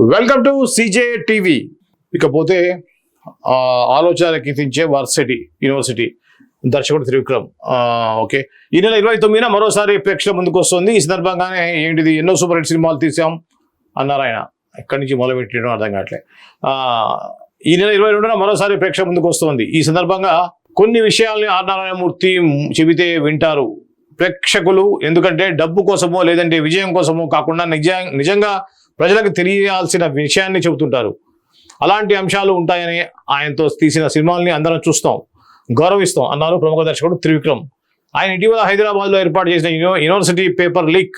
Welcome to CJ TV. ఇకపోతే ఆ, ఆలోచన వర్సిటీ యూనివర్సిటీ దర్శకుడు త్రివిక్రమ్. ఓకే. ఈ నెల ఇరవై తొమ్మిదిన మరోసారి ప్రేక్షకుల ముందుకు వస్తుంది. ఈ సందర్భంగానే ఏంటిది ఎన్నో సూపర్ హిట్ సినిమాలు తీసాం అన్నారు ఆయన. ఎక్కడి నుంచి మొదలుపెట్టడం అర్థం కావట్లే. ఈ నెల ఇరవై రెండున మరోసారి ప్రేక్షకుల ముందుకు వస్తుంది. ఈ సందర్భంగా కొన్ని విషయాల్ని ఆర్ నారాయణమూర్తి చెబితే వింటారు. ప్రేక్షకులు ఎందుకంటే డబ్బు కోసమో లేదంటే విజయం కోసమో కాకుండా నిజ నిజంగా ప్రజలకు తెలియాల్సిన విషయాన్ని చెబుతుంటారు. అలాంటి అంశాలు ఉంటాయని ఆయనతో తీసిన సినిమాల్ని అందరం చూస్తాం గౌరవిస్తాం అన్నారు ప్రముఖ దర్శకుడు త్రివిక్రమ్. ఆయన ఇటీవల హైదరాబాద్లో ఏర్పాటు చేసిన యూనివర్సిటీ పేపర్ లీక్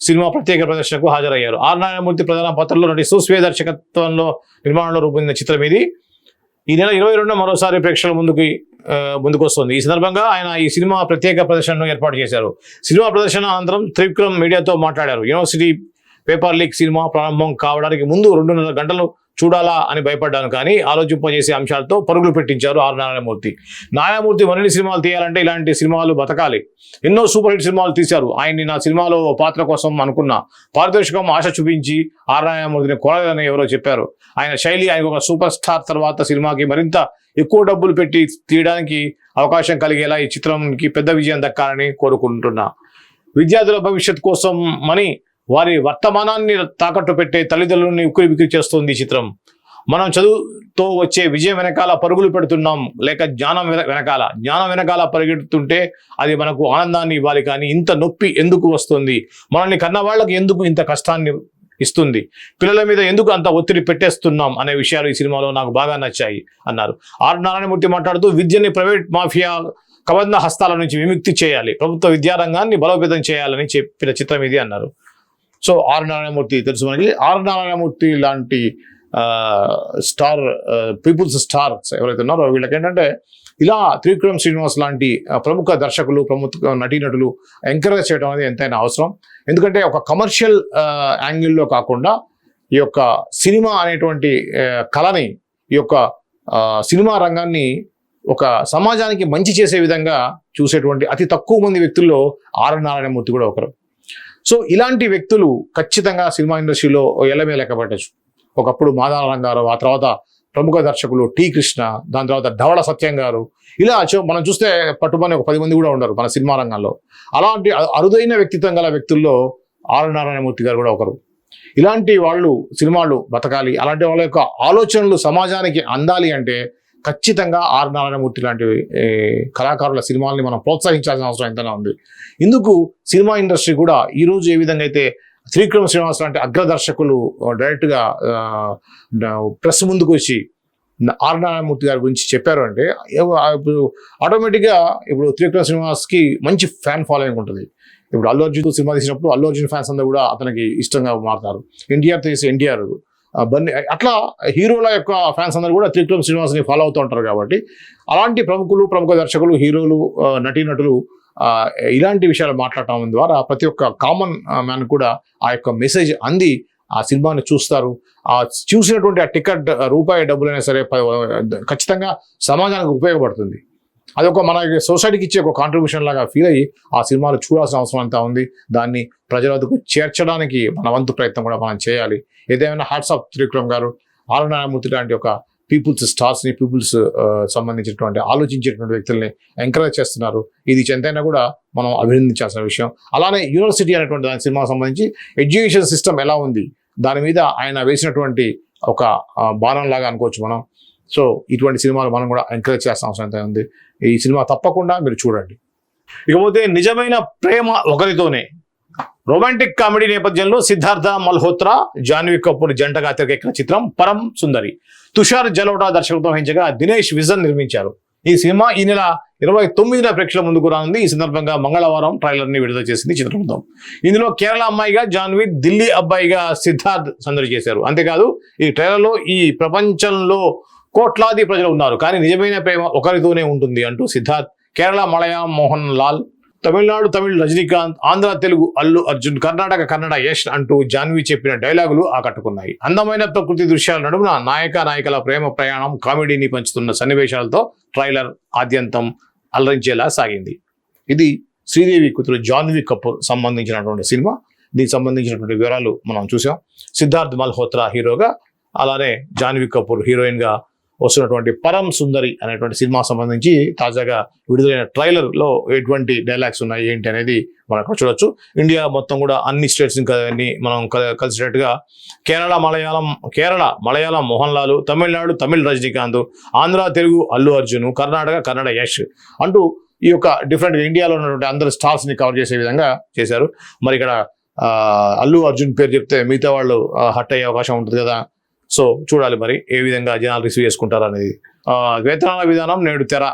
సినిమా ప్రత్యేక ప్రదర్శనకు హాజరయ్యారు. ఆర్. నారాయణమూర్తి ప్రధాన పాత్రలో నటి సుస్వే దర్శకత్వంలో నిర్మాణంలో రూపొందిన చిత్రం ఇది. ఈ నెల ఇరవై రెండు మరోసారి ప్రేక్షకుల ముందుకి ముందుకొస్తుంది. ముందుకు ఈ సందర్భంగా ఆయన ఈ సినిమా ప్రత్యేక ప్రదర్శనను ఏర్పాటు చేశారు. సినిమా ప్రదర్శన అనంతరం త్రివిక్రమ్ మీడియాతో మాట్లాడారు. యూనివర్సిటీ పేపర్ లీక్ సినిమా ప్రారంభం కావడానికి ముందు రెండున్నర గంటలు చూడాలా అని భయపడ్డాను. కానీ ఆలోచింపజేసే అంశాలతో పరుగులు పెట్టించారు ఆర్ నారాయణమూర్తి. నారాయణమూర్తి మరిన్ని సినిమాలు తీయాలంటే ఇలాంటి సినిమాలు బతకాలి. ఎన్నో సూపర్ హిట్ సినిమాలు తీశారు. ఆయన్ని నా సినిమాలో ఓ పాత్ర కోసం అనుకున్న పారితోషికం ఆశ చూపించి ఆర్ నారాయణమూర్తిని కొనలేదని ఎవరో చెప్పారు. ఆయన శైలి ఆయన ఒక సూపర్ స్టార్ తర్వాత సినిమాకి మరింత ఎక్కువ డబ్బులు పెట్టి తీయడానికి అవకాశం కలిగేలా ఈ చిత్రంకి పెద్ద విజయం దక్కాలని కోరుకుంటున్నా. విద్యార్థుల భవిష్యత్ కోసం మనీ వారి వర్తమానాన్ని తాకట్టు పెట్టే తల్లిదండ్రులని ఉక్కిరి బిక్కిరి చేస్తుంది ఈ చిత్రం. మనం చదువుతో వచ్చే విజయం వెనకాల పరుగులు పెడుతున్నాం. లేక జ్ఞానం వెన- వెనకాల. జ్ఞానం వెనకాల పరిగెడుతుంటే అది మనకు ఆనందాన్ని ఇవ్వాలి కానీ ఇంత నొప్పి ఎందుకు వస్తుంది? మనల్ని కన్నవాళ్ళకి ఎందుకు ఇంత కష్టాన్ని ఇస్తుంది? పిల్లల మీద ఎందుకు అంత ఒత్తిడి పెట్టేస్తున్నాం అనే విషయాలు ఈ సినిమాలో నాకు బాగా నచ్చాయి అన్నారు. ఆర్ నారాయణమూర్తి మాట్లాడుతూ విద్యని ప్రైవేట్ మాఫియా కబంధ హస్తాల నుంచి విముక్తి చేయాలి. ప్రభుత్వ విద్యారంగాన్ని బలోపేతం చేయాలని చెప్పిన చిత్రం ఇది అన్నారు. సో ఆర్ నారాయణమూర్తి తెలుసు మనకి. ఆర్ నారాయణమూర్తి లాంటి స్టార్ పీపుల్స్ స్టార్స్ ఎవరైతే ఉన్నారో వీళ్ళకి ఏంటంటే ఇలా త్రివిక్రమ్ శ్రీనివాస్ లాంటి ప్రముఖ దర్శకులు ప్రముఖ నటీనటులు ఎంకరేజ్ చేయడం అనేది ఎంతైనా అవసరం. ఎందుకంటే ఒక కమర్షియల్ యాంగిల్లో కాకుండా ఈ యొక్క సినిమా అనేటువంటి కళని ఈ యొక్క సినిమా రంగాన్ని ఒక సమాజానికి మంచి చేసే విధంగా చూసేటువంటి అతి తక్కువ మంది వ్యక్తుల్లో ఆర్ నారాయణమూర్తి కూడా ఒకరు. సో ఇలాంటి వ్యక్తులు ఖచ్చితంగా సినిమా ఇండస్ట్రీలో ఎలమే లెక్క ఒకప్పుడు మాదాన గారు ఆ తర్వాత ప్రముఖ దర్శకులు టి కృష్ణ దాని తర్వాత ధవళ సత్యం గారు. ఇలా చూ- మనం చూస్తే పట్టుమని ఒక పది మంది కూడా ఉన్నారు మన సినిమా రంగంలో. అలాంటి అరుదైన వ్యక్తిత్వం గల వ్యక్తుల్లో ఆర్ నారాయణమూర్తి గారు కూడా ఒకరు. ఇలాంటి వాళ్ళు సినిమాలు బతకాలి. అలాంటి వాళ్ళ యొక్క ఆలోచనలు సమాజానికి అందాలి అంటే ఖచ్చితంగా ఆర్ నారాయణమూర్తి లాంటి కళాకారుల సినిమాల్ని మనం ప్రోత్సహించాల్సిన అవసరం ఎంతైనా ఉంది. ఇందుకు సినిమా ఇండస్ట్రీ కూడా ఈరోజు ఏ విధంగా అయితే త్రివిక్రమ్ శ్రీనివాస్ లాంటి అగ్రదర్శకులు డైరెక్ట్గా ప్రెస్ ముందుకు వచ్చి ఆర్ నారాయణమూర్తి గారి గురించి చెప్పారు అంటే ఇప్పుడు ఆటోమేటిక్గా ఇప్పుడు త్రివిక్రమ్ శ్రీనివాస్కి మంచి ఫ్యాన్ ఫాలోయింగ్ ఉంటుంది. ఇప్పుడు అల్లు అర్జున్ సినిమా తీసినప్పుడు అల్లు అర్జున్ ఫ్యాన్స్ అందరూ కూడా అతనికి ఇష్టంగా మారుతారు. ఎన్టీఆర్ తీసి ఎన్టీఆర్ బన్నీ అట్లా హీరోల యొక్క ఫ్యాన్స్ అందరూ కూడా త్రివిక్రమ్ శ్రీనివాస్ని ఫాలో అవుతూ ఉంటారు కాబట్టి అలాంటి ప్రముఖులు ప్రముఖ దర్శకులు హీరోలు నటీనటులు ఇలాంటి విషయాలు మాట్లాడటం ద్వారా ప్రతి ఒక్క కామన్ మ్యాన్ కూడా ఆ యొక్క మెసేజ్ అంది ఆ సినిమాని చూస్తారు. ఆ చూసినటువంటి ఆ టికెట్ రూపాయి డబ్బులైనా సరే ఖచ్చితంగా సమాజానికి ఉపయోగపడుతుంది. అదొక మన సొసైటీకి ఇచ్చే ఒక కాంట్రిబ్యూషన్ లాగా ఫీల్ అయ్యి ఆ సినిమాలు చూడాల్సిన అవసరం అంతా ఉంది. దాన్ని ప్రజల వద్దకు చేర్చడానికి మన వంతు ప్రయత్నం కూడా మనం చేయాలి. ఏదేమైనా హ్యాట్స్ ఆఫ్ త్రివిక్రమ్ గారు ఆర్ నారాయణమూర్తి లాంటి ఒక పీపుల్స్ స్టార్స్ని పీపుల్స్ సంబంధించినటువంటి ఆలోచించేటువంటి వ్యక్తుల్ని ఎంకరేజ్ చేస్తున్నారు. ఇది ఎంతైనా కూడా మనం అభినందించాల్సిన విషయం. అలానే యూనివర్సిటీ అనేటువంటి దాని సినిమా సంబంధించి ఎడ్యుకేషన్ సిస్టమ్ ఎలా ఉంది? దాని మీద ఆయన వేసినటువంటి ఒక బాణం లాగా అనుకోవచ్చు మనం. సో ఇటువంటి సినిమాలు మనం కూడా ఎంకరేజ్ చేస్తాం అవసరం ఎంత ఉంది. ఈ సినిమా తప్పకుండా మీరు చూడండి. ఇకపోతే నిజమైన ప్రేమ ఒకరితోనే. రొమాంటిక్ కామెడీ నేపథ్యంలో సిద్ధార్థ మల్హోత్రా జాన్వీ కపూర్ జంటగా తెరకెక్కిన చిత్రం పరం సుందరి. తుషార్ జలోటా దర్శకత్వం వహించగా దినేష్ విజన్ నిర్మించారు. ఈ సినిమా ఈ నెల ఇరవై తొమ్మిదిన ప్రేక్షకుల ముందుకు రానుంది. ఈ సందర్భంగా మంగళవారం ట్రైలర్ని విడుదల చేసింది చిత్రబృందం ఇందులో కేరళ అమ్మాయిగా జాన్వి ఢిల్లీ అబ్బాయిగా సిద్ధార్థ్ సందడి చేశారు. అంతేకాదు ఈ ట్రైలర్లో ఈ ప్రపంచంలో కోట్లాది ప్రజలు ఉన్నారు. కానీ నిజమైన ప్రేమ ఒకరితోనే ఉంటుంది అంటూ సిద్ధార్థ్ కేరళ మలయా మోహన్ లాల్ తమిళనాడు తమిళ్ రజనీకాంత్ ఆంధ్ర తెలుగు అల్లు అర్జున్ కర్ణాటక కన్నడ యష్ అంటూ జాన్వి చెప్పిన డైలాగులు ఆకట్టుకున్నాయి. అందమైన ప్రకృతి దృశ్యాల నడుమున నాయక నాయకుల ప్రేమ ప్రయాణం కామెడీని పంచుతున్న సన్నివేశాలతో ట్రైలర్ ఆద్యంతం అలరించేలా సాగింది. ఇది శ్రీదేవి కూతురు జాన్వి కపూర్ సంబంధించినటువంటి సినిమా. దీనికి సంబంధించినటువంటి వివరాలు మనం చూసాం సిద్ధార్థ్ మల్హోత్రా హీరోగా అలానే జాన్వి కపూర్ హీరోయిన్గా వస్తున్నటువంటి పరం సుందరి అనేటువంటి సినిమా సంబంధించి తాజాగా విడుదలైన ట్రైలర్లో ఎటువంటి డైలాగ్స్ ఉన్నాయి ఏంటి అనేది మనం అక్కడ చూడొచ్చు. ఇండియా మొత్తం కూడా అన్ని స్టేట్స్ అన్ని మనం కలిసినట్టుగా కేరళ మలయాళం కేరళ మలయాళం మోహన్ లాల్ తమిళనాడు తమిళ్ రజనీకాంత్ ఆంధ్ర తెలుగు అల్లు అర్జున్ కర్ణాటక కన్నడ యష్ అంటూ ఈ యొక్క డిఫరెంట్ ఇండియాలో ఉన్నటువంటి అందరు స్టార్స్ని కవర్ చేసే విధంగా చేశారు. మరి ఇక్కడ అల్లు అర్జున్ పేరు చెప్తే మిగతా వాళ్ళు హట్ అయ్యే అవకాశం ఉంటుంది కదా. సో చూడాలి మరి ఏ విధంగా జనాలు రిసీవ్ చేసుకుంటారు అనేది. వేతనాల విధానం నేడు తెర.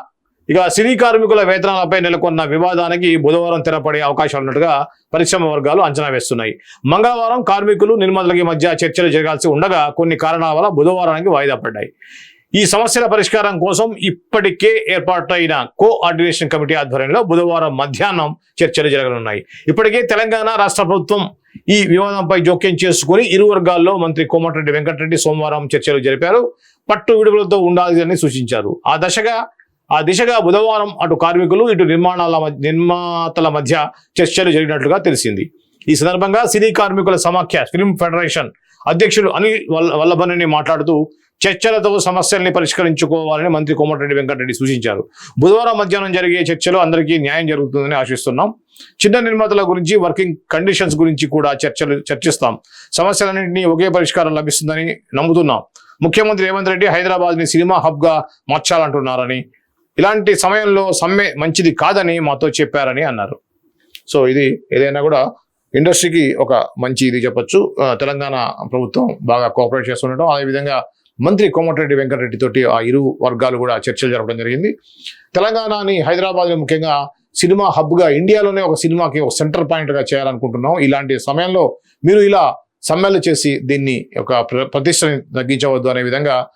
ఇక సినీ కార్మికుల వేతనాలపై నెలకొన్న వివాదానికి బుధవారం తెరపడే అవకాశాలు ఉన్నట్టుగా పరిశ్రమ వర్గాలు అంచనా వేస్తున్నాయి. మంగళవారం కార్మికులు నిర్మాతలకి మధ్య చర్చలు జరగాల్సి ఉండగా కొన్ని కారణాల వల్ల బుధవారానికి వాయిదా పడ్డాయి. ఈ సమస్యల పరిష్కారం కోసం ఇప్పటికే ఏర్పాటైన కోఆర్డినేషన్ కమిటీ ఆధ్వర్యంలో బుధవారం మధ్యాహ్నం చర్చలు జరగనున్నాయి. ఇప్పటికే తెలంగాణ రాష్ట్ర ప్రభుత్వం ఈ వివాదంపై జోక్యం చేసుకుని ఇరు వర్గాల్లో మంత్రి కోమటిరెడ్డి వెంకటరెడ్డి సోమవారం చర్చలు జరిపారు. పట్టు విడుపులతో ఉండాలని సూచించారు. ఆ దశగా ఆ దిశగా బుధవారం అటు కార్మికులు ఇటు నిర్మాణాల మధ్య- నిర్మాతల మధ్య చర్చలు జరిగినట్లుగా తెలిసింది. ఈ సందర్భంగా సినీ కార్మికుల సమాఖ్య ఫిల్మ్ ఫెడరేషన్ అధ్యక్షుడు అనిల్ వల్ల- వల్లభనేని మాట్లాడుతూ చర్చలతో సమస్యల్ని పరిష్కరించుకోవాలని మంత్రి కోమటిరెడ్డి వెంకటరెడ్డి సూచించారు. బుధవారం మధ్యాహ్నం జరిగే చర్చలో అందరికీ న్యాయం జరుగుతుందని ఆశిస్తున్నాం. చిన్న నిర్మాతల గురించి వర్కింగ్ కండిషన్స్ గురించి కూడా చర్చలు చర్చిస్తాం. సమస్యలన్నింటినీ ఒకే పరిష్కారం లభిస్తుందని నమ్ముతున్నాం. ముఖ్యమంత్రి రేవంత్ రెడ్డి హైదరాబాద్ని సినిమా హబ్గా మార్చాలంటున్నారని ఇలాంటి సమయంలో సమ్మె మంచిది కాదని మాతో చెప్పారని అన్నారు. సో ఇది ఏదైనా కూడా ఇండస్ట్రీకి ఒక మంచి ఇది చెప్పొచ్చు. తెలంగాణ ప్రభుత్వం బాగా కోఆపరేట్ చేస్తుండటం అదేవిధంగా మంత్రి కోమటిరెడ్డి వెంకటరెడ్డి తోటి ఆ ఇరు వర్గాలు కూడా చర్చలు జరపడం జరిగింది. తెలంగాణని హైదరాబాద్లో ముఖ్యంగా సినిమా హబ్గా ఇండియాలోనే ఒక సినిమాకి ఒక సెంటర్ పాయింట్గా చేయాలనుకుంటున్నాం. ఇలాంటి సమయంలో మీరు ఇలా సమ్మెలు చేసి దీన్ని ఒక ప్ర- ప్రతిష్టని తగ్గించవద్దు అనే విధంగా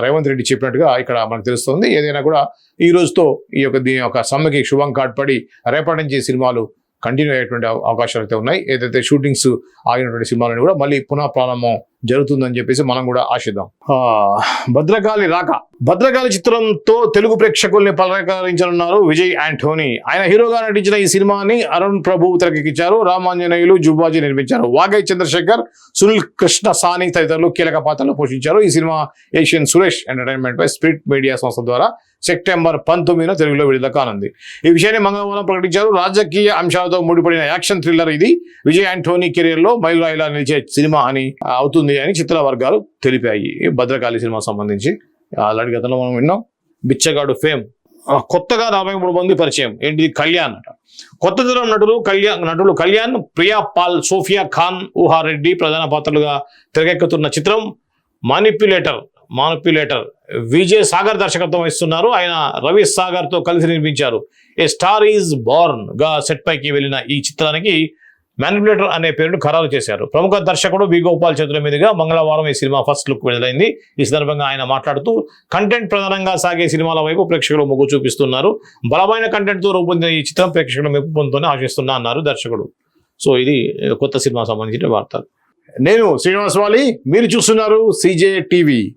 రేవంత్ రెడ్డి చెప్పినట్టుగా ఇక్కడ మనకు తెలుస్తుంది. ఏదైనా కూడా ఈ రోజుతో ఈ యొక్క దీని యొక్క సమ్మెకి శుభం కాడ్పడి రేపటి నుంచి సినిమాలు కంటిన్యూ అయ్యేటువంటి అవకాశాలు అయితే ఉన్నాయి. ఏదైతే షూటింగ్స్ ఆగినటువంటి సినిమాలను కూడా మళ్ళీ పునః ప్రారంభం జరుగుతుందని చెప్పేసి మనం కూడా ఆశిద్దాం. ఆ, భద్రకాళి రాక. భద్రకాళి చిత్రంతో తెలుగు ప్రేక్షకుల్ని పలకరించనున్నారు విజయ్ యాంటోనీ ఆయన హీరోగా నటించిన ఈ సినిమాని అరుణ్ ప్రభు తెరకెక్కించారు. రామాంజనేయులు జుబాజీ నిర్మించారు. వాగై చంద్రశేఖర్ సునీల్ కృష్ణ సాని తదితరులు కీలక పాత్రలు పోషించారు. ఈ సినిమా ఏషియన్ సురేష్ ఎంటర్టైన్మెంట్ పై స్ప్రిట్ మీడియా సంస్థ ద్వారా సెప్టెంబర్ పంతొమ్మిదిన తెలుగులో విడుదల కానుంది. ఈ విషయాన్ని మంగళవారం ప్రకటించారు. రాజకీయ అంశాలతో ముడిపడిన యాక్షన్ థ్రిల్లర్ ఇది. విజయ్ యాంటోనీ కెరీర్లో మైలురాయిలా నిలిచే సినిమా అని అవుతుంది అని చిత్ర వర్గాలు తెలిపాయి. ఈ భద్రకాళి సినిమా సంబంధించి ఆల్రెడీ గతంలో మనం విన్నాం. బిచ్చగాడు ఫేమ్. కొత్తగా నలభై మూడు మంది పరిచయం. ఏంటిది? కళ్యాణ్ అట. కొత్త తరం నటులు కళ్యాణ్ నటులు కళ్యాణ్ ప్రియా పాల్ సోఫియా ఖాన్ ఊహారెడ్డి ప్రధాన పాత్రలుగా తెరకెక్కుతున్న చిత్రం మానిప్యులేటర్ మానిప్యులేటర్ విజయ్ సాగర్ దర్శకత్వం వహిస్తున్నారు. ఆయన రవి సాగర్తో కలిసి నిర్మించారు. ఏ స్టార్ ఈజ్ బార్న్గా సెట్ పైకి వెళ్ళిన ఈ చిత్రానికి మ్యానిపులేటర్ అనే పేరును ఖరారు చేశారు. ప్రముఖ దర్శకుడు వి గోపాల్ చంద్ర మీదుగా మంగళవారం ఈ సినిమా ఫస్ట్ లుక్ విడుదలైంది ఈ సందర్భంగా ఆయన మాట్లాడుతూ కంటెంట్ ప్రధానంగా సాగే సినిమాల వైపు ప్రేక్షకులు మొగ్గు చూపిస్తున్నారు. బలమైన కంటెంట్తో రూపొందిన ఈ చిత్రం ప్రేక్షకుల మెప్పు పొందుతూనే ఆశిస్తున్నా అన్నారు దర్శకుడు. సో ఇది కొత్త సినిమా సంబంధించిన వార్త. నేను శ్రీనివాస్ వాలి మీరు చూస్తున్నారు సిజే టీవీ